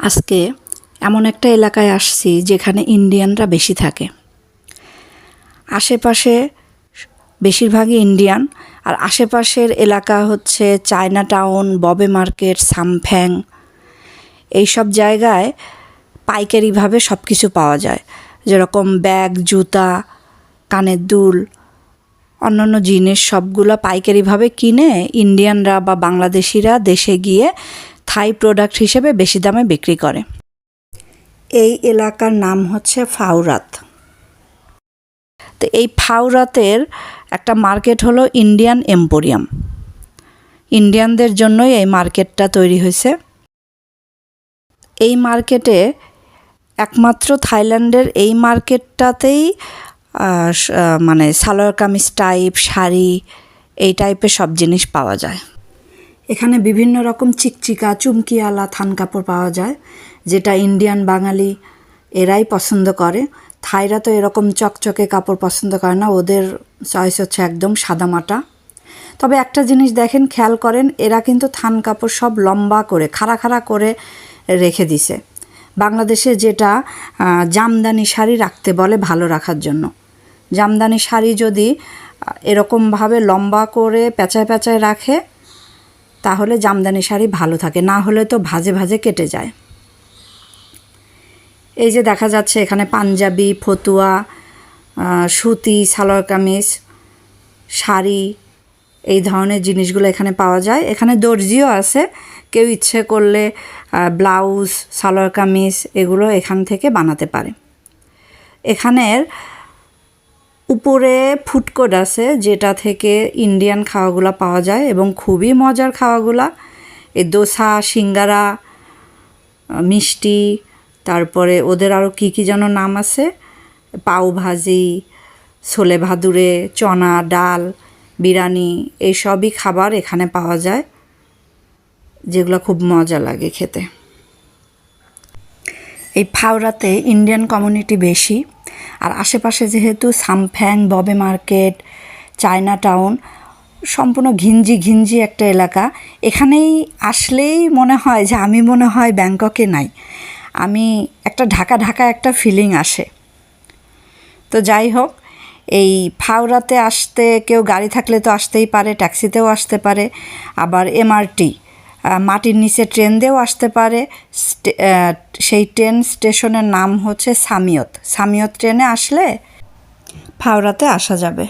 আজকে এমন একটা এলাকায় আসছি যেখানে ইন্ডিয়ানরা বেশি থাকে। আশেপাশে বেশিরভাগই ইন্ডিয়ান, আর আশেপাশের এলাকা হচ্ছে চায়না টাউন ববে মার্কেট, সামফ্যাং। এইসব জায়গায় পাইকারিভাবে সব কিছু পাওয়া যায়। যেরকম ব্যাগ, জুতা, কানের দুল, অন্যান্য জিনিস সবগুলো পাইকারিভাবে কিনে ইন্ডিয়ানরা বা বাংলাদেশিরা দেশে গিয়ে থাই প্রোডাক্ট হিসেবে বেশি দামে বিক্রি করে। এই এলাকার নাম হচ্ছে ফাউরাত তো এই ফাউরাতের একটা মার্কেট হলো ইন্ডিয়ান এম্পোরিয়াম। ইন্ডিয়ানদের জন্যই এই মার্কেটটা তৈরি হয়েছে। এই মার্কেটে একমাত্র থাইল্যান্ডের এই মার্কেটটাতেই মানে সালোয়ার কামিজ, টাইপ, শাড়ি, এই টাইপের সব জিনিস পাওয়া যায়। এখানে বিভিন্ন রকম চিকচিকা চুমকিওয়ালা থান কাপড় পাওয়া যায়, যেটা ইন্ডিয়ান বাঙালি এরাই পছন্দ করে। থাইরা তো এরকম চকচকে কাপড় পছন্দ করে না, ওদের চয়েস হচ্ছে একদম সাদামাটা তবে একটা জিনিস দেখেন, খেয়াল করেন, এরা কিন্তু থান কাপড় সব লম্বা করে, খাড়া খাড়া করে রেখে দিছে। বাংলাদেশে যেটা জামদানি শাড়ি রাখতে বলে ভালো রাখার জন্য। জামদানি শাড়ি যদি এরকমভাবে লম্বা করে পেঁচায় পেঁচায় রাখে তাহলে জামদানি শাড়ি ভালো থাকে, না হলে তো ভাজে ভাজে কেটে যায়। এই যে দেখা যাচ্ছে এখানে পাঞ্জাবি, ফতুয়া সুতি, সালোয়ার কামিজ, শাড়ি, এই ধরনের জিনিসগুলো এখানে পাওয়া যায়। এখানে দর্জিও আছে, কেউ ইচ্ছে করলে ব্লাউজ, সালোয়ার কামিজ এগুলো এখান থেকে বানাতে পারে। এখানের উপরে ফুডকোর্ট আছে, যেটা থেকে ইন্ডিয়ান খাওয়াগুলো পাওয়া যায় এবং খুবই মজার খাওয়াগুলা। এই দোসা, সিঙ্গারা মিষ্টি, তারপরে ওদের আরও কী কী যেন নাম আছে? পাও ভাজি, ছোলে ভাদুরে চনা, ডাল, বিরিয়ানি এই সবই খাবার এখানে পাওয়া যায়, যেগুলো খুব মজা লাগে খেতে। এই ফাওড়াতে ইন্ডিয়ান কমিউনিটি বেশি। আর আশেপাশে যেহেতু সামফ্যাং, ববে মার্কেট চায়না টাউন সম্পূর্ণ ঘিঞ্জি ঘিঞ্জি একটা এলাকা, এখানেই আসলেই মনে হয় যে আমি মনে হয় ব্যাংককে নাই। আমি একটা ঢাকা ঢাকা একটা ফিলিং আসে। তো যাই হোক, এই ফাওড়াতে আসতে কেউ গাড়ি থাকলে তো আসতেই পারে ট্যাক্সিতেও আসতে পারে, আবার এমআরটি মাটির নিচে ট্রেন দিয়েও আসতে পারে। সেই ট্রেন স্টেশনের নাম হচ্ছে সামিয়ত। সামিয়ত ট্রেনে আসলে ফাওড়াতে আসা যাবে।